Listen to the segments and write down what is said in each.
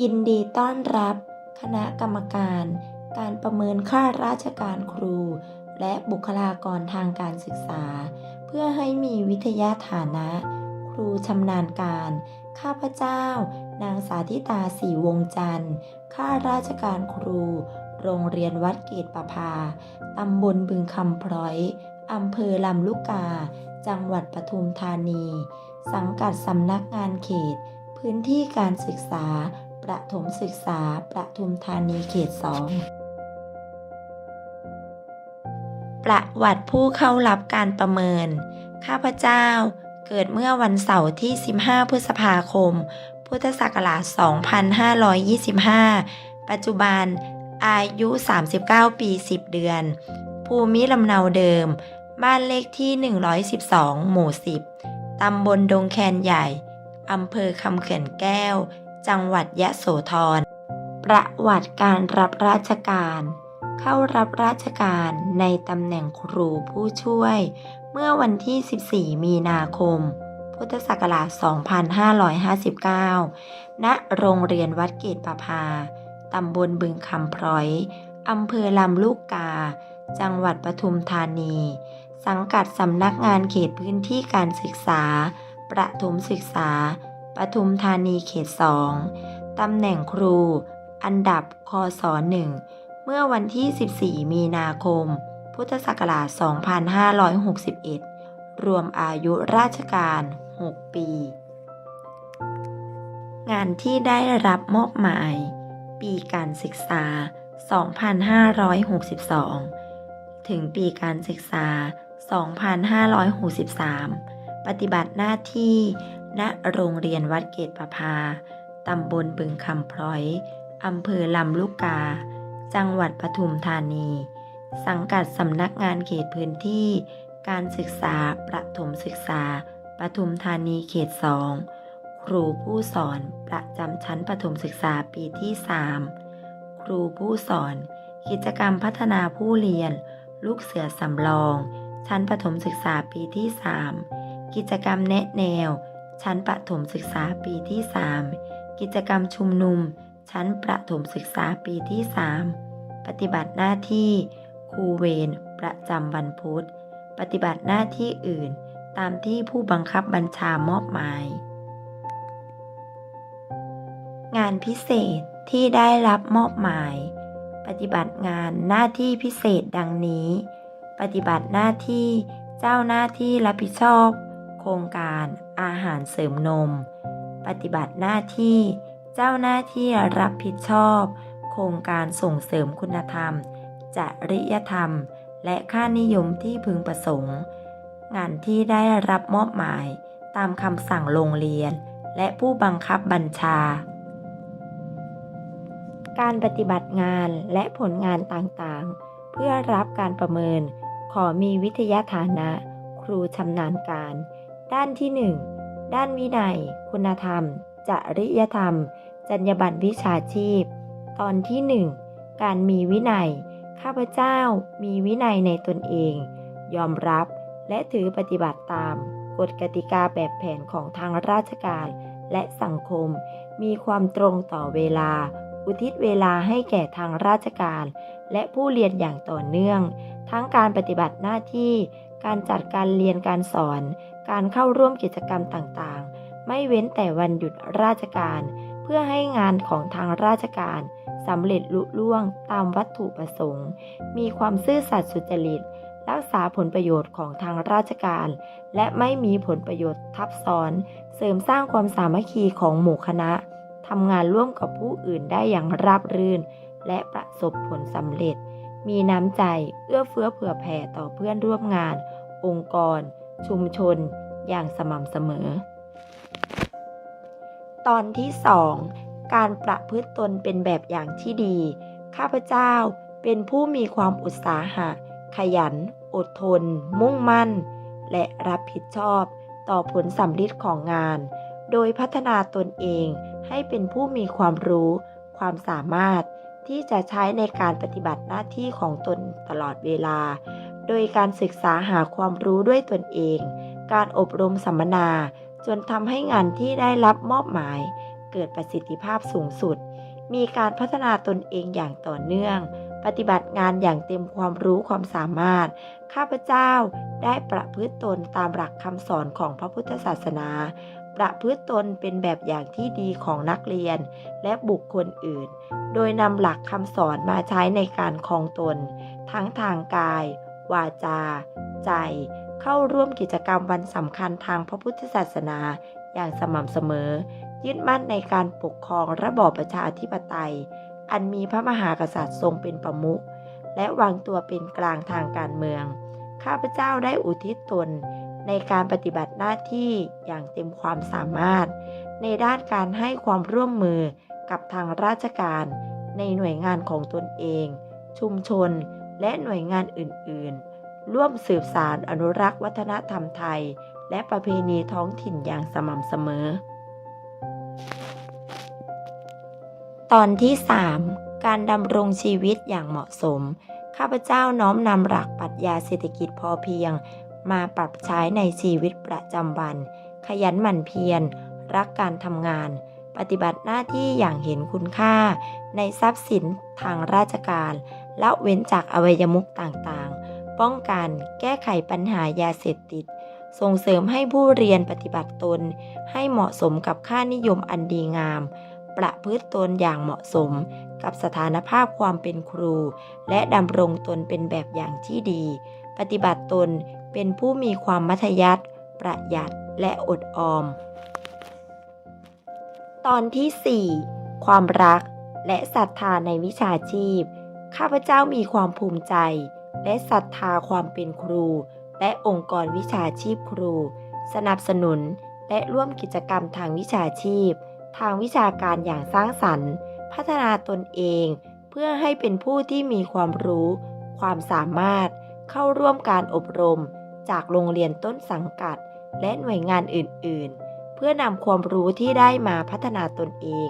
ยินดีต้อนรับ คณะกรรมการ การประเมินข้าราชการครู และบุคลากรทางการศึกษา เพื่อให้มีวิทยาฐานะ ครูชำนาญการ ข้าพเจ้า นางสาธิตาสีวงจันทร์ข้าราชการครู โรงเรียนวัดเกตประภาตำบลบึงคำพร้อยอำเภอลำลูกกา จังหวัดปทุมธานี สังกัดสำนักงานเขต พื้นที่การศึกษา ประถมศึกษา ประทุมธานีเขต2ประวัติผู้เข้ารับการประเมิน ข้าพเจ้าเกิดเมื่อวันเสาร์ที่ 15 พฤษภาคม พุทธศักราช 2525 ปัจจุบันอายุ 39 ปี 10 เดือน ภูมิลำเนาเดิม บ้านเลขที่ 112 หมู่ 10 ตำบลดงแคนใหญ่ อำเภอคำเขื่อนแก้ว จังหวัดยะโสธร ประวัติการรับราชการ เข้ารับราชการในตำแหน่งครูผู้ช่วย เมื่อวันที่ 14 มีนาคม พุทธศักราช 2559 ณ โรงเรียนวัดเกตประภา ตำบลบึงคำพร้อย อำเภอลำลูกกา จังหวัดปทุมธานี สังกัดสำนักงานเขตพื้นที่การศึกษา ประถมศึกษา ปทุมธานีเขต2ตำแหน่งครู อันดับคศ1เมื่อวันที่ 14 มีนาคม พุทธศักราช 2561 รวมอายุราชการ 6 ปี งานที่ได้รับมอบหมาย ปีการศึกษา 2562 ถึงปีการศึกษา 2563 ปฏิบัติหน้าที่ ณโรงเรียนวัดเกตประภา ตำบลบึงคำพร้อย อำเภอลำลูกกา จังหวัดปทุมธานี สังกัดสำนักงานเขตพื้นที่ การศึกษาประถมศึกษาปทุมธานีเขต2ครูผู้สอนประจำชั้นประถมศึกษาปีที่ 3 ครูผู้สอน กิจกรรมพัฒนาผู้เรียน ลูกเสือสำรอง ชั้นประถมศึกษาปีที่ 3 กิจกรรมแนะแนว ชั้นประถมศึกษาปีที่ 3 กิจกรรมชุมนุม ชั้นประถมศึกษาปีที่ 3 ปฏิบัติหน้าที่ครูเวรประจำวันพุธ ปฏิบัติหน้าที่อื่น ตามที่ผู้บังคับบัญชามอบหมาย งานพิเศษที่ได้รับมอบหมาย ปฏิบัติงานหน้าที่พิเศษดังนี้ ปฏิบัติหน้าที่เจ้าหน้าที่รับผิดชอบ โครงการอาหารเสริมนม ปฏิบัติหน้าที่เจ้าหน้าที่รับผิดชอบ โครงการส่งเสริมคุณธรรม จริยธรรม และค่านิยมที่พึงประสงค์ งานที่ได้รับมอบหมายตามคำสั่งโรงเรียน และผู้บังคับบัญชา การปฏิบัติงานและผลงานต่างๆ เพื่อรับการประเมินขอมีวิทยาฐานะ ครูชำนาญการ ด้านที่ 1 ด้านวินัย คุณธรรม จริยธรรม จรรยาบรรณวิชาชีพ ตอนที่ 1 การมีวินัย ข้าพเจ้ามีวินัยในตนเอง ยอมรับและถือปฏิบัติตาม กฎกติกาแบบแผนของทางราชการ และสังคม มีความตรงต่อเวลา อุทิศเวลาให้แก่ทางราชการ และผู้เรียนอย่างต่อเนื่อง ทั้งการปฏิบัติหน้าที่ การจัดการเรียนการสอน การเข้าร่วมกิจกรรมต่างๆ ไม่เว้นแต่วันหยุดราชการ เพื่อให้งานของทางราชการสำเร็จลุล่วงตามวัตถุประสงค์ มีความซื่อสัตย์สุจริต รักษาผลประโยชน์ของทางราชการ และไม่มีผลประโยชน์ทับซ้อน เสริมสร้างความสามัคคีของหมู่คณะทำงานร่วมกับผู้อื่นได้อย่างราบรื่น และประสบผลสำเร็จ มีน้ำใจเอื้อเฟื้อเผื่อแผ่ต่อเพื่อนร่วมงาน องค์กร ชุมชน อย่างสม่ำเสมอ ตอนที่ 2 การประพฤติตนเป็นแบบอย่างที่ดี ข้าพเจ้าเป็นผู้มีความอุตสาหะ ขยัน อดทน มุ่งมั่น และรับผิดชอบต่อผลสำลิดของงาน โดยพัฒนาตนเองให้เป็นผู้มีความรู้ ความสามารถ ที่จะใช้ในการปฏิบัติหน้าที่ของตนตลอดเวลา โดยการศึกษาหาความรู้ด้วยตนเอง การอบรมสัมมนา จนทำให้งานที่ได้รับมอบหมาย เกิดประสิทธิภาพสูงสุด มีการพัฒนาตนเองอย่างต่อเนื่อง ปฏิบัติงานอย่างเต็มความรู้ความสามารถ ข้าพเจ้าได้ประพฤติตนตามหลักคำสอนของพระพุทธศาสนา ประพฤติตนเป็นแบบอย่างที่ดีของนักเรียนและบุคคลอื่น โดยนำหลักคำสอนมาใช้ในการครองตน ทั้งทางกาย วาจา ใจ เข้าร่วมกิจกรรมวันสำคัญทางพระพุทธศาสนาอย่างสม่ำเสมอ ยึดมั่นในการปกครองระบอบประชาธิปไตย อันมีพระมหากษัตริย์ทรงเป็นประมุขและวางตัวเป็นกลางทางการเมือง ข้าพเจ้าได้อุทิศตน ในการปฏิบัติหน้าที่อย่างเต็มความสามารถ ในด้านการให้ความร่วมมือกับทางราชการ ในหน่วยงานของตนเอง ชุมชน และหน่วยงานอื่น ๆ ร่วมสืบสารอนุรักษ์วัฒนธรรมไทย และประเพณีท้องถิ่นอย่างสม่ำเสมอ ตอนที่ 3 การดำรงชีวิตอย่างเหมาะสม ข้าพเจ้าน้อมนำหลักปรัชญาเศรษฐกิจพอเพียง มาปรับใช้ในชีวิตประจำวัน ขยันหมั่นเพียร รักการทำงาน ปฏิบัติหน้าที่อย่างเห็นคุณค่า ในทรัพย์สินทางราชการละเว้นจากอวัยมุขต่างๆ ป้องกันแก้ไขปัญหายาเสพติด ส่งเสริมให้ผู้เรียนปฏิบัติตน ให้เหมาะสมกับค่านิยมอันดีงาม ประพฤติตนอย่างเหมาะสมกับสถานภาพความเป็นครู และดำรงตนเป็นแบบอย่างที่ดี ปฏิบัติตน เป็นผู้มีความมัธยัติประหยัดและอดออม ตอนที่ 4 ความรักและศรัทธาในวิชาชีพ ข้าพเจ้ามีความภูมิใจ และศรัทธาความเป็นครู และองค์กรวิชาชีพครู สนับสนุนและร่วมกิจกรรมทางวิชาชีพ ทางวิชาการอย่างสร้างสรรค์ พัฒนาตนเอง เพื่อให้เป็นผู้ที่มีความรู้ ความสามารถเข้าร่วมการอบรม จากโรงเรียนต้นสังกัด และหน่วยงานอื่น ๆ เพื่อนำความรู้ที่ได้มาพัฒนาตนเอง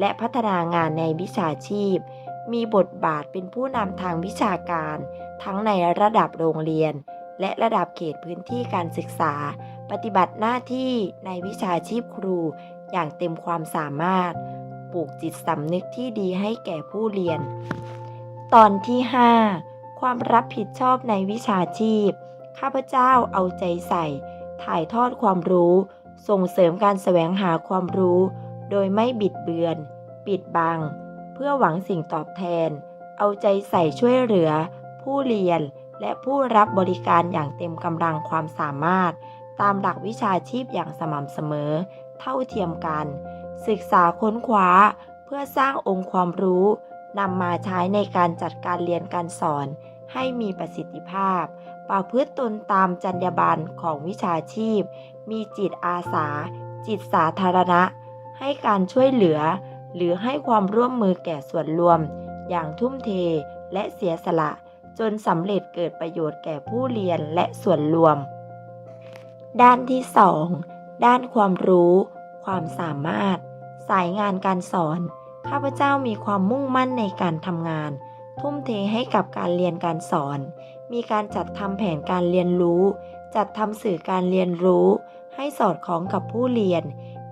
และพัฒนางานในวิชาชีพ มีบทบาทเป็นผู้นำทางวิชาการ ทั้งในระดับโรงเรียน และระดับเขตพื้นที่การศึกษา ปฏิบัติหน้าที่ในวิชาชีพครู อย่างเต็มความสามารถ ปลูกจิตสำนึกที่ดีให้แก่ผู้เรียน ตอนที่ 5 ความรับผิดชอบในวิชาชีพ ข้าพเจ้าเอาใจใส่ ถ่ายทอดความรู้ ส่งเสริมการแสวงหาความรู้ โดยไม่บิดเบือน ปิดบัง เพื่อหวังสิ่งตอบแทน เอาใจใส่ช่วยเหลือ ผู้เรียนและผู้รับบริการอย่างเต็มกำลังความสามารถ ตามหลักวิชาชีพอย่างสม่ำเสมอ เท่าเทียมกัน ศึกษาค้นคว้า เพื่อสร้างองค์ความรู้นำมาใช้ในการจัดการเรียนการสอน ให้มีประสิทธิภาพ ประพฤติตนตามจรรยาบรรณของวิชาชีพ มีจิตอาสา จิตสาธารณะ ให้การช่วยเหลือ หรือให้ความร่วมมือแก่ส่วนรวม อย่างทุ่มเทและเสียสละ จนสำเร็จเกิดประโยชน์แก่ผู้เรียนและส่วนรวม ด้านที่ 2 ด้านความรู้ ความสามารถ สายงานการสอน ข้าพเจ้ามีความมุ่งมั่นในการทำงาน ทุ่มเทให้กับการเรียนการสอน มีการจัดทำแผนการเรียนรู้ จัดทำสื่อการเรียนรู้ ให้สอดคล้องกับผู้เรียน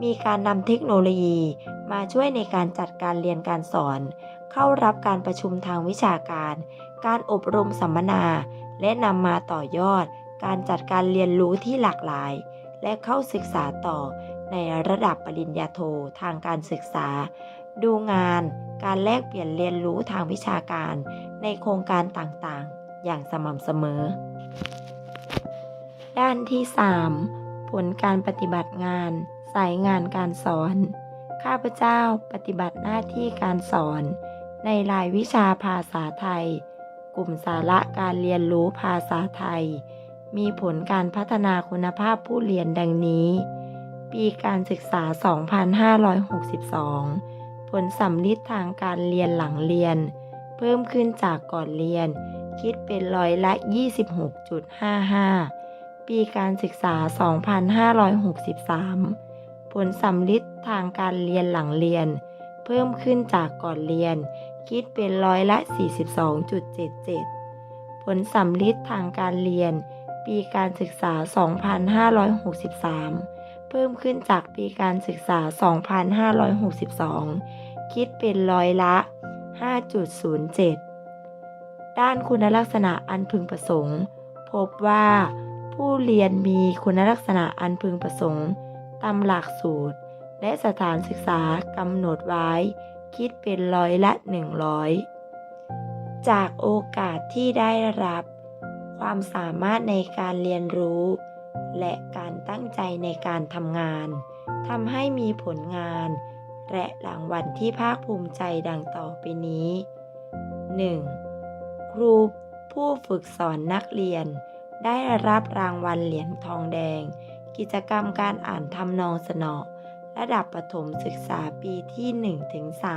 มีการนำเทคโนโลยี มาช่วยในการจัดการเรียนการสอน เข้ารับการประชุมทางวิชาการ การอบรมสัมมนา และนำมาต่อยอด การจัดการเรียนรู้ที่หลากหลาย และเข้าศึกษาต่อในระดับปริญญาโททางการศึกษา ดูงาน การแลกเปลี่ยนเรียนรู้ทางวิชาการในโครงการต่างๆ อย่างสม่ำเสมอ ด้านที่ 3 ผลการปฏิบัติงาน สายงานการสอน ข้าพเจ้าปฏิบัติหน้าที่การสอน ในรายวิชาภาษาไทย กลุ่มสาระการเรียนรู้ภาษาไทย มีผลการพัฒนาคุณภาพผู้เรียนดังนี้ปีการศึกษา 2562 ผลสำลิดทางการเรียนหลังเรียน เพิ่มขึ้นจากก่อนเรียน คิดเป็นร้อยละ 26.55 ปีการศึกษา 2563 ผลสำลิดทางการเรียนหลังเรียน เพิ่มขึ้นจากก่อนเรียน คิดเป็นร้อยละ 42.77 ผลสำลิดทางการเรียน ปีการศึกษา 2563 เพิ่มขึ้นจากปีการศึกษา 2562 คิดเป็นร้อยละ 5.07 ด้านคุณลักษณะอันพึงประสงค์ พบว่าผู้เรียนมีคุณลักษณะอันพึงประสงค์ตามหลักสูตร และสถานศึกษากำหนดไว้ คิดเป็นร้อยละ 100 จากโอกาสที่ได้รับ ความสามารถในการเรียนรู้ และการตั้งใจในการทำงานทำให้มีผลงาน และรางวัลที่ภาคภูมิใจดังต่อไปนี้ 1. ครูผู้ฝึกสอนนักเรียน ได้รับรางวัลเหรียญทองแดง กิจกรรมการอ่านทำนองสนอ ระดับประถมศึกษาปีที่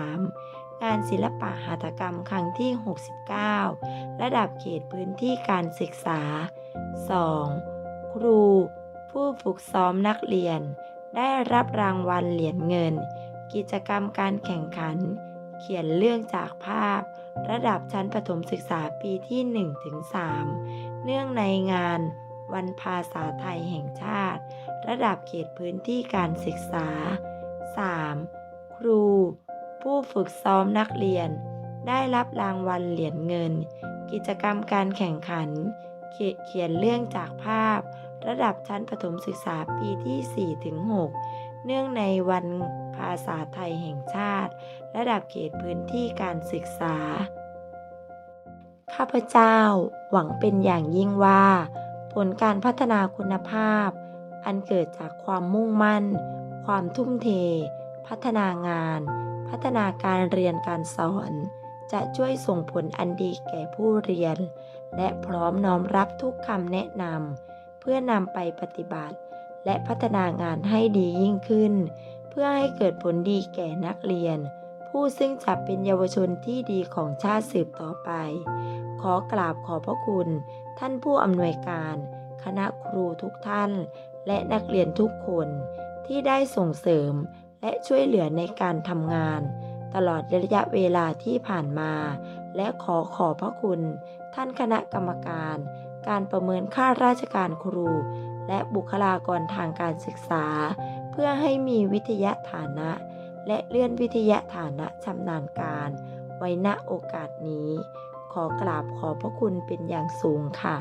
1-3 งานศิลปะหัตถกรรมครั้งที่ 69 ระดับเขตพื้นที่การศึกษา 2. ครู ผู้ฝึกซ้อมนักเรียน ได้รับรางวัลเหรียญเงิน กิจกรรมการแข่งขัน เขียนเรื่องจากภาพ ระดับชั้นประถมศึกษาปีที่ 1-3 เนื่องในงานวันภาษาไทยแห่งชาติ ระดับเขตพื้นที่การศึกษา 3. ครู ผู้ฝึกซ้อมนักเรียน ได้รับรางวัลเหรียญเงิน กิจกรรมการแข่งขัน เขียนเรื่องจากภาพ ระดับชั้นประถมศึกษาปีที่ 4-6 เนื่องในวันภาษาไทยแห่งชาติ ระดับเขตพื้นที่การศึกษา ข้าพเจ้าหวังเป็นอย่างยิ่งว่า ผลการพัฒนาคุณภาพ อันเกิดจากความมุ่งมั่น ความทุ่มเท พัฒนางาน พัฒนาการเรียนการสอน จะช่วยส่งผลอันดีแก่ผู้เรียน และพร้อมน้อมรับทุกคำแนะนำเพื่อนำไปปฏิบัติ และพัฒนางานให้ดียิ่งขึ้น เพื่อให้เกิดผลดีแก่นักเรียน ผู้ซึ่งจะเป็นเยาวชนที่ดีของชาติสืบต่อไป ขอกราบขอบพระคุณ ท่านผู้อำนวยการ คณะครูทุกท่าน และนักเรียนทุกคน ที่ได้ส่งเสริมและช่วยเหลือในการทำงาน ตลอดระยะเวลาที่ผ่านมา และขอขอบพระคุณ ท่านคณะกรรมการ การประเมินค่าราชการครู และบุคลากรทางการศึกษา เพื่อให้มีวิทยาฐานะ และเลื่อนวิทยาฐานะชำนาญการ ไว้ณโอกาสนี้ ขอกราบขอบพระคุณเป็นอย่างสูงค่ะ